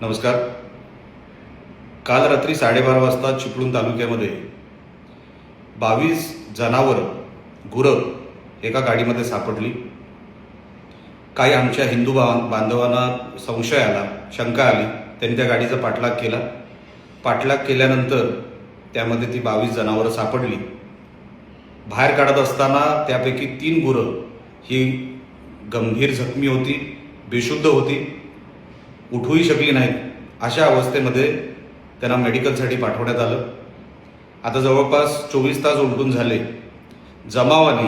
नमस्कार. काल रात्री साडेबारा वाजता चिपळूण तालुक्यामध्ये बावीस जनावरं गुरं एका गाडीमध्ये सापडली. काही आमच्या हिंदू बांधवांना संशय आला शंका आली. त्यांनी त्या गाडीचा पाठलाग केला. पाठलाग केल्यानंतर त्यामध्ये ती बावीस जनावरं सापडली. बाहेर काढत असताना त्यापैकी तीन गुरं ही गंभीर जखमी होती बेशुद्ध होती. उठूही शकली नाहीत. अशा अवस्थेमध्ये त्यांना मेडिकलसाठी पाठवण्यात आलं. आता जवळपास चोवीस तास उलटून झाले. जमावाने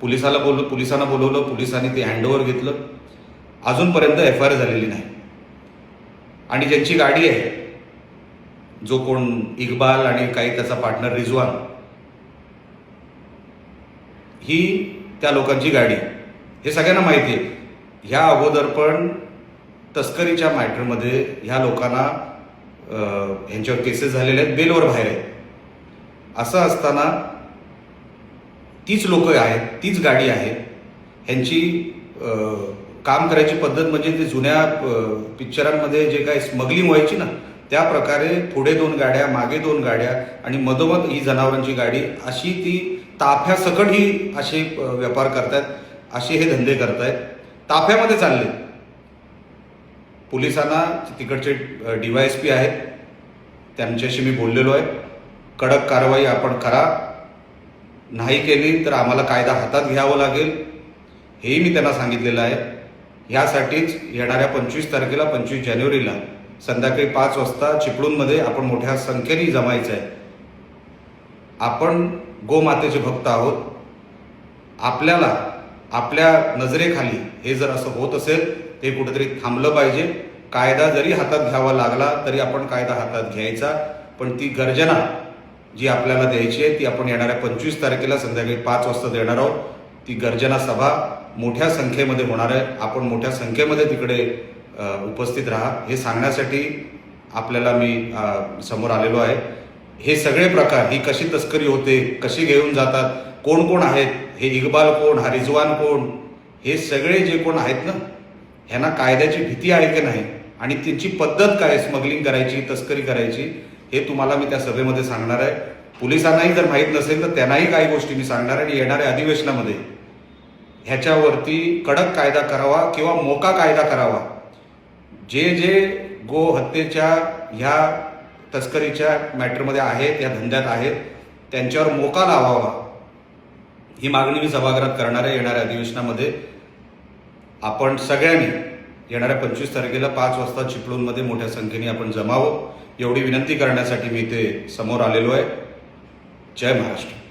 पोलिसाला बोल पोलिसांना बोलवलं पोलिसांनी ते हँडओव्हर घेतलं. अजूनपर्यंत एफ आय आर झालेली नाही. आणि ज्यांची गाडी आहे जो कोण इक्बाल आणि काही त्याचा पार्टनर रिजवान ही त्या लोकांची गाडी हे सगळ्यांना माहिती आहे. ह्या अगोदर पण तस्करीच्या मॅटरमध्ये ह्या लोकांना ह्यांच्यावर केसेस झालेले आहेत बेलवर बाहेर आहेत. असं असताना तीच लोक आहेत तीच गाडी आहे. ह्यांची काम करायची पद्धत म्हणजे ते जुन्या पिक्चरांमध्ये जे काय स्मगलिंग व्हायची ना त्या प्रकारे पुढे दोन गाड्या मागे दोन गाड्या आणि मधोमध ही जनावरांची गाडी अशी ती ताफ्यासकट ही असे व्यापार करतायत असे हे धंदे करतायत. ताफ्यामध्ये चालले. पोलिसांना तिकडचे डी वाय एस पी आहेत. त्यांच्याशी मी बोललेलो आहे. कडक कारवाई आपण करा. नाही केली तर आम्हाला कायदा हातात घ्यावं लागेल. हेही मी त्यांना सांगितलेलं आहे. ह्यासाठीच येणाऱ्या पंचवीस तारखेला पंचवीस जानेवारीला संध्याकाळी पाच वाजता चिपळूणमध्ये आपण मोठ्या संख्येने जमायचं आहे. आपण गोमातेचे भक्त आहोत. आपल्याला आपल्या नजरेखाली हे जर असं होत असेल ते कुठेतरी थांबलं पाहिजे. कायदा जरी हातात घ्यावा लागला तरी आपण कायदा हातात घ्यायचा. पण ती गर्जना जी आपल्याला द्यायची आहे ती आपण येणाऱ्या पंचवीस तारखेला संध्याकाळी पाच वाजता देणार आहोत. ती गर्जना सभा मोठ्या संख्येमध्ये होणार आहे. आपण मोठ्या संख्येमध्ये तिकडे उपस्थित राहा. हे सांगण्यासाठी आपल्याला मी समोर आलेलो आहे. हे सगळे प्रकार ही कशी तस्करी होते कशी घेऊन जातात कोण कोण आहेत हे इक्बाल कोण हा रिजवान कोण हे सगळे जे कोण आहेत ना ह्यांना कायद्याची भीती आहे की नाही आणि त्यांची पद्धत काय स्मगलिंग करायची तस्करी करायची हे तुम्हाला मी त्या सभेमध्ये सांगणार आहे. पोलिसांनाही जर माहीत नसेल तर त्यांनाही काही गोष्टी मी सांगणार आहे आणि येणाऱ्या अधिवेशनामध्ये ह्याच्यावरती कडक कायदा करावा किंवा मोका कायदा करावा. जे जे गो हत्येच्या ह्या तस्करीच्या मॅटरमध्ये आहेत या धंद्यात आहेत. त्यांच्यावर मोका लावावा. ही मागणी मी सभागृहात करणाऱ्या येणाऱ्या अधिवेशनामध्ये आपण सगळ्यांनी येणाऱ्या पंचवीस तारखेला पाच वाजता चिपळूणमध्ये मोठ्या संख्येने आपण जमावं एवढी विनंती करण्यासाठी मी इथे समोर आलेलो आहे. जय महाराष्ट्र.